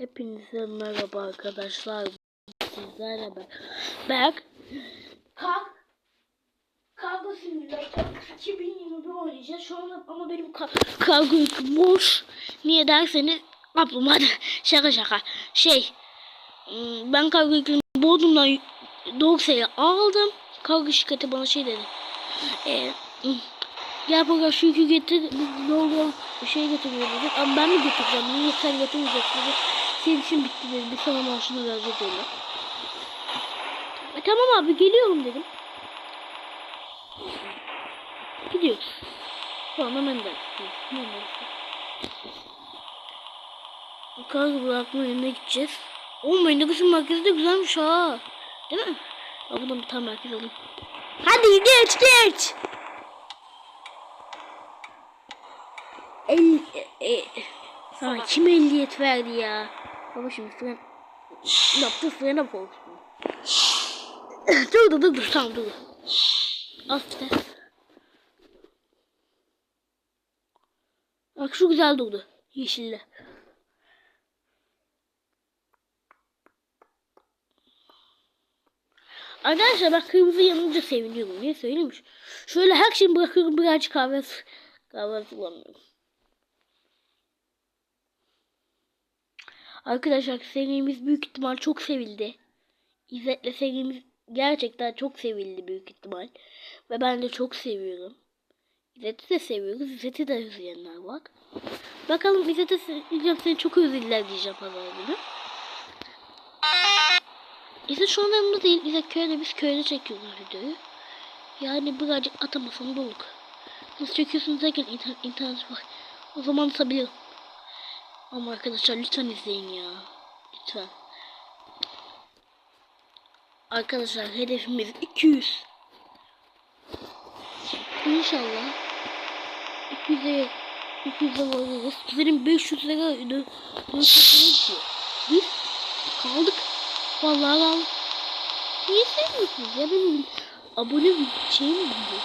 Hepinize merhaba arkadaşlar. Sizlerle ben. Berk. Kalk. Kargo Simulator 2021 oynayacağız. Şu anda ama benim ka kargo yüküm boş. Niye derseniz kaplumbağa şaka şaka. Şey hmm, ben kargo yükümü Bodrum'dan Dorsey'e aldım. Kargo şirketi bana şey dedi. Ee, hmm, gel buraya şu yükü getir. Biz yol şey getiriyoruz. Ama ben mi götüreceğim? Niye sen götürmeyeceksin dedi. Senin için bitti dedi. Bir sana maaşını verecek dedi. E, tamam abi geliyorum dedim. Gidiyoruz. Şu anda Menderes. Menderes'te. Kargo bırakma yerine gideceğiz. Oğlum Menderes'in merkezi de güzelmiş ha. Değil mi? Ya buradan bir tane merkez alayım. Hadi geç geç. El, e, e, sana kim ehliyet verdi ya? Baba şimdi fren yaptı frene korktum. dur dur dur dur tamam dur. Al işte. Bak şu güzel durdu. Yeşille. Arkadaşlar ben kırmızı yanınca seviniyorum. Niye söyleyeyim? Şöyle her şeyi bırakıyorum birazcık kahve kahve kullanıyorum. Arkadaşlar serimiz büyük ihtimal çok sevildi. İzzet'le serimiz gerçekten çok sevildi büyük ihtimal. Ve ben de çok seviyorum. İzzet'i de seviyoruz. İzzet'i de özleyenler var. Bakalım İzzet'e diyeceğim seni çok özlediler diyeceğim pazar günü. İzzet şu an yanımda değil. İzzet köyde biz köyde çekiyoruz videoyu. Yani birazcık atamasam olur. Nasıl çekiyorsunuz derken internet, internet var. O zaman atabilirim. Ama arkadaşlar lütfen izleyin ya. Lütfen. Arkadaşlar hedefimiz 200. İnşallah 200'e 200'e varırız. Güzelim 500 lira ödü. Biz kaldık. Vallahi kaldık. Niye sevmiyorsunuz ya benim abone şeyim gibi.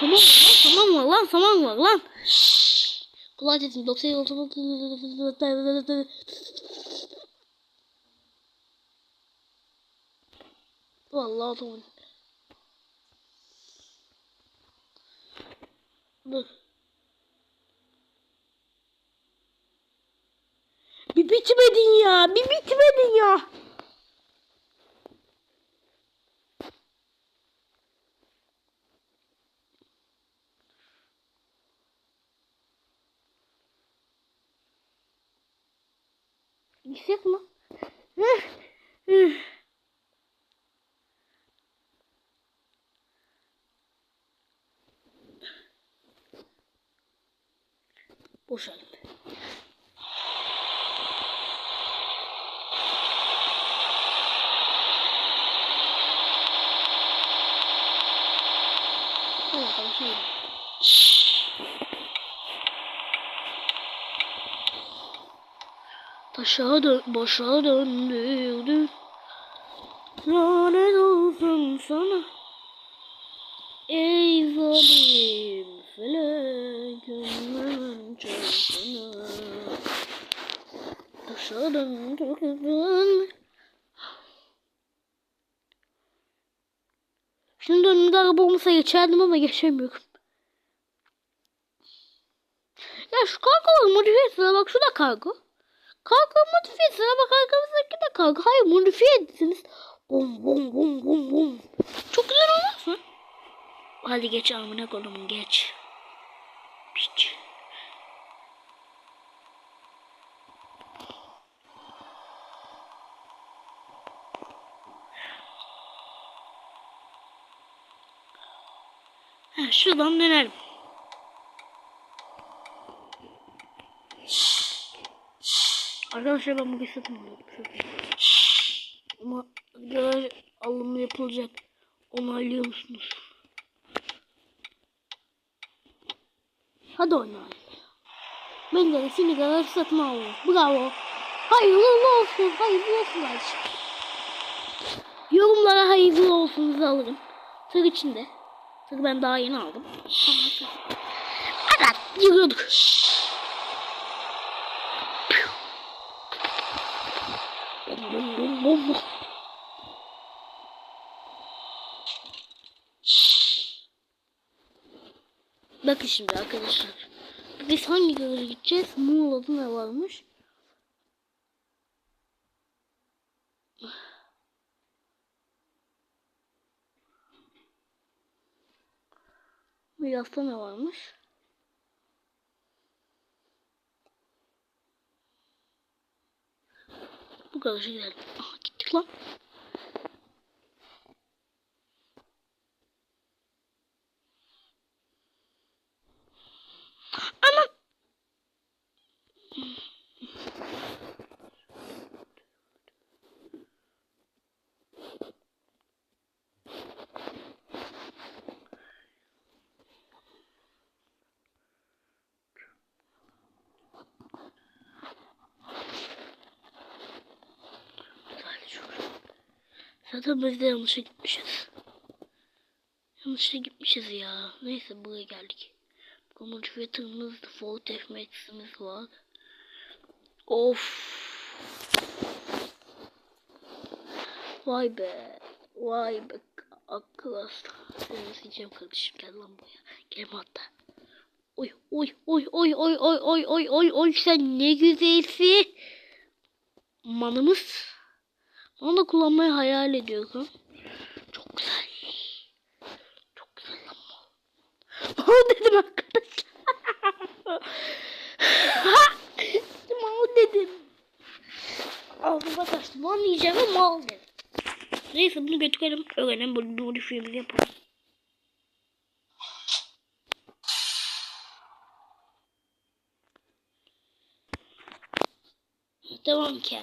Tamam lan tamam lan tamam var lan. Kulak sesim 90 Vallahi tamam. Dur. Bir bitmedin ya. Bir bitmedin ya. Yüksek mi? Hıh, hıh. Boşalın. Hadi bakalım şöyle. Taşa dön, başa döndürdün. Lanet olsun sana. Ey zalim felek ömrümün çarpını. Taşa döndürdün. Şimdi önümde araba olmasa geçerdim ama geçemiyorum. Ya şu kargo modifiyesine bak şu da kargo. Kargo modifiyesine bak arkamızdaki de kargo. Hayır modifiye etsiniz. Bum bum bum bum bum. Çok güzel olmaz mı? Hadi geç amına konumun geç. Piç. Şuradan dönelim. Arkadaşlar ben bugün aldım. Ama garaj alımı yapılacak. Onaylıyor musunuz? Hadi oynayalım. Ben de seni garaj satın aldım. Bravo. Hayırlı olsun. Hayırlı olsun kardeşim. Yorumlara hayırlı olsunuzu alırım. Tır içinde. Tır ben daha yeni aldım. Evet. Yürüyorduk. Bum. Bakın şimdi arkadaşlar. Biz hangi göre gideceğiz? Muğla'da ne varmış? Milas'ta ne varmış? Bu kadar şey gidelim. Aha gittik lan. Ama Sadece şurada. Zaten biz de yanlışa gitmişiz. Yanlışa gitmişiz ya. Neyse buraya geldik. Fiyatımız, default FMX'imiz var. Of. Vay be. Vay be. Akıl hasta. Seni sileceğim kardeşim. Gel lan buraya. Gel hatta. Oy oy oy oy oy oy oy oy oy oy sen ne güzelsin. Manımız. Onu da kullanmayı hayal ediyorum. Çok güzel. Çok güzel ama. Mal dedim arkadaşlar. mal dedim. Ağzıma kaçtı. Mal yiyeceğim ama mal dedim. Neyse bunu götürelim. Öğrenelim. Bunu modifiyemizi yapalım. Tamam ki.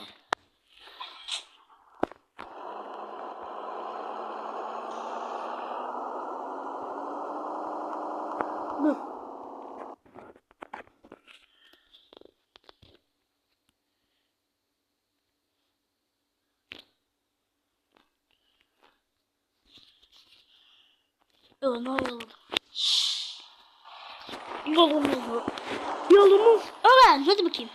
Yolumuz. Yolumuz. Öğren. Hadi bakayım.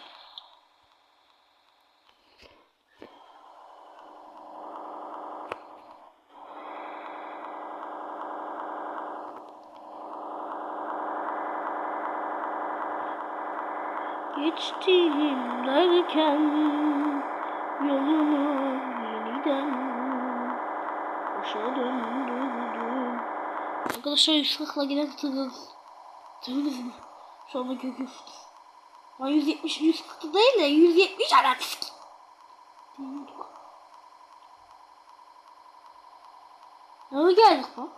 Geçtiğim derken yolunu yeniden boşa döndürdüm. Arkadaşlar yüksakla gelen tırız. Tırız mı? Şu anda görüyorsunuz. Lan 170 140 değil de 170 araç. Nereye geldik lan?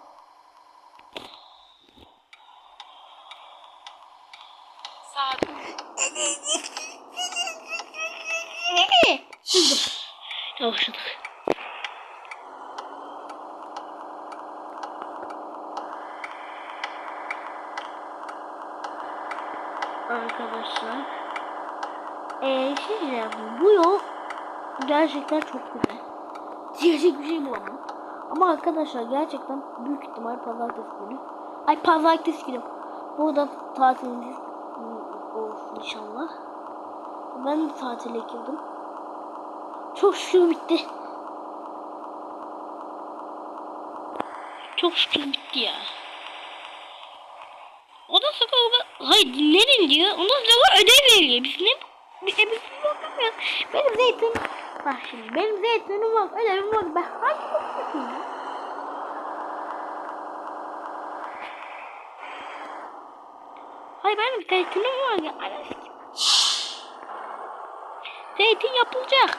Şimdi yavaşladık. Arkadaşlar. Eee şey diyeceğim. Bu yol gerçekten çok güzel. Diyecek bir şey bulamam. Ama arkadaşlar gerçekten büyük ihtimal pazartesi günü. Ay pazartesi günü. Burada tatilimiz olsun inşallah. Ben de tatile girdim. Çok şükür bitti. Çok şükür bitti ya. Ondan sonra orada, hayır dinlenin diyor. Ondan sonra ödev veriyor. Biz ne? De biz yapamıyoruz. Benim zeytin, bak şimdi benim zeytinim var, ödevim var. Ben hangi bakıyorsun ya? Hayır benim zeytinim var ya. Anasını Zeytin yapılacak.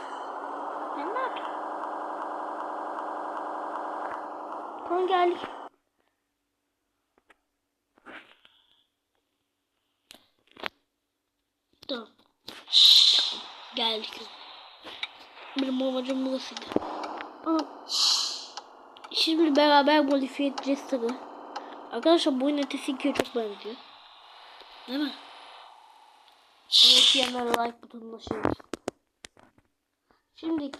Ben ne yapayım? Tamam geldik. Tamam. Geldik. Benim amacım burasıydı. Ama şimdi beraber modifiye edeceğiz tabi. Arkadaşlar bu oyun ötesi 2'ye çok benziyor. Değil mi? Evet yanlara like butonuna şey olsun. Şimdi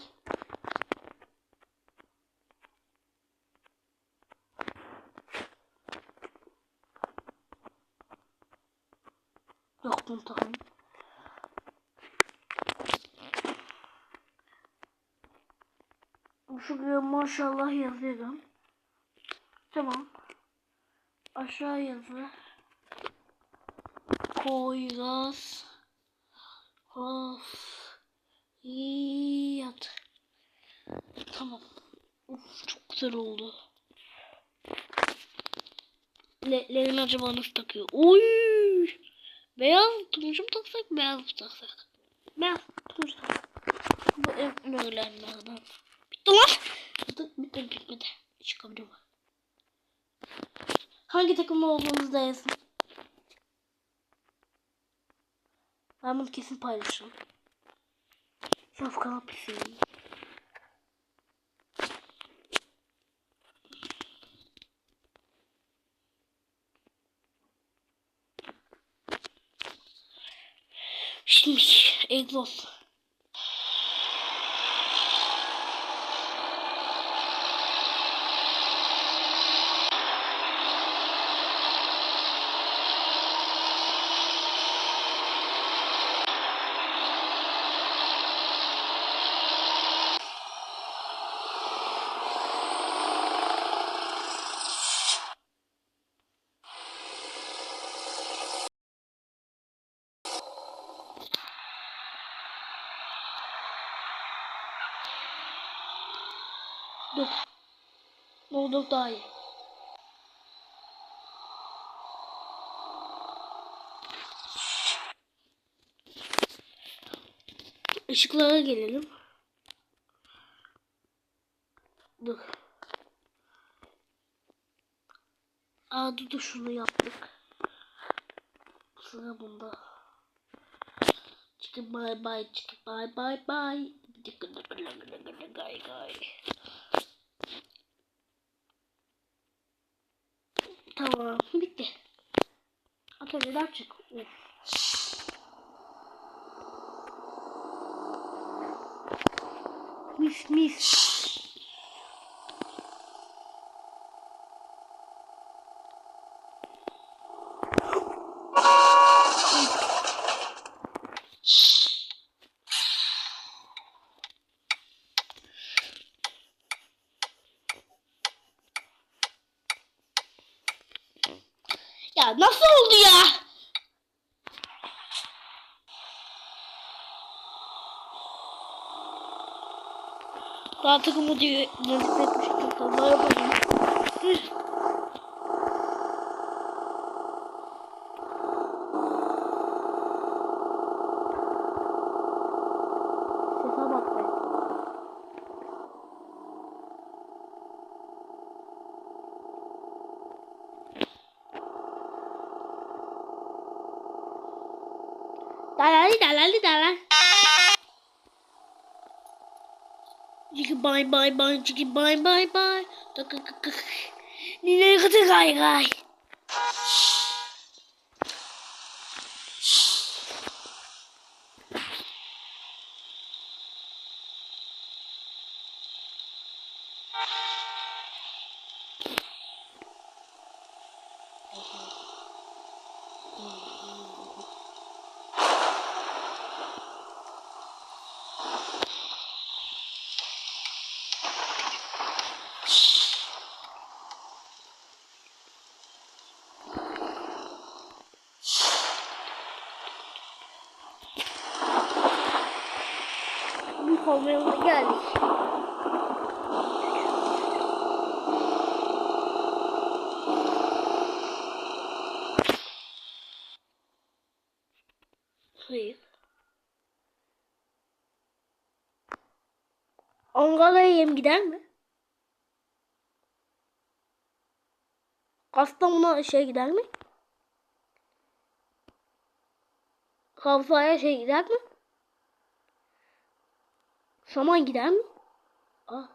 Yok bunu takayım. Şuraya maşallah yazıyorum. Tamam. Aşağı yazı. Koyraz. Of. Yat. Tamam. Uf, çok güzel oldu. Le Lerin acaba nasıl takıyor? Oy! Beyaz turuncu mu taksak, beyaz mı taksak? Beyaz turuncu. Bu en. Bitti bitti, bitmedi. Çıkabilirim. Hangi takımda olduğunuzu da yazın. Ben bunu kesin paylaşırım. Safkan pisi. Şimdi egzoz. Dur. Ne oldu daha iyi. Işıklara gelelim. Dur. Aa dur dur şunu yaptık. Sıra bunda. Çıkın bye bye çıkın bye bye bye. Gay gay. Tamam bitti. Atölyeden çık. Of. Mis mis. Ya nasıl oldu ya? Takımı diyor. Yazık etmiştim. Tamam yapayım. Ciki bye bye bye. Tak tak tak. Nine kıtı gay gay. Formuna geldik. Hayır. Ankara'ya yem gider mi? Kastamonu'na şey gider mi? Kavsa'ya şey gider mi? Saman gider mi? Aa.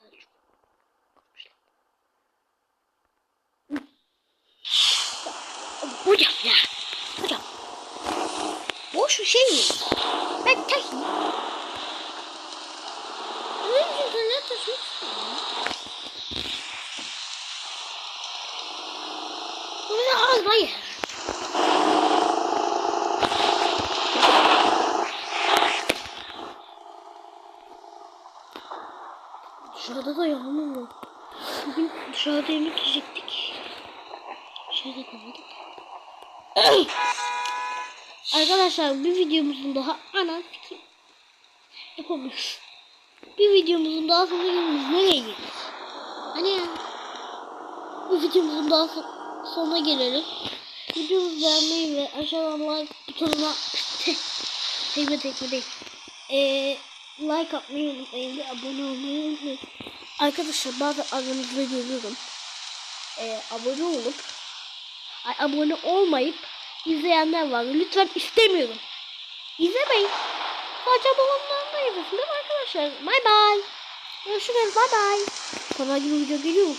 Selçuk. Hocam ya. Hocam. Boş bir şey mi? Ben tek mi? Önce ne taşıyorsun? Bu ne az hayır. Dışarıda da yağmur. Bugün dışarıda yemek yiyecektik. Dışarıda kalmadık. Arkadaşlar bir videomuzun daha ana fikir yapamıyoruz. Bir videomuzun daha sonra geliriz. Nereye geliriz? Hani ya. Bu videomuzun daha so- sonuna gelelim. Videomuzu beğenmeyi ve aşağıdan like butonuna tekme tekme değil. Ee, like atmayı unutmayın ve abone olmayı unutmayın. Arkadaşlar bazı aranızda görüyorum. Ee, abone olup ay, abone olmayıp izleyenler var. Lütfen istemiyorum. İzlemeyin. Sadece abone da izlesin değil mi arkadaşlar? Bay bay. Görüşürüz. Bay bay. Kanal gibi video geliyor mu?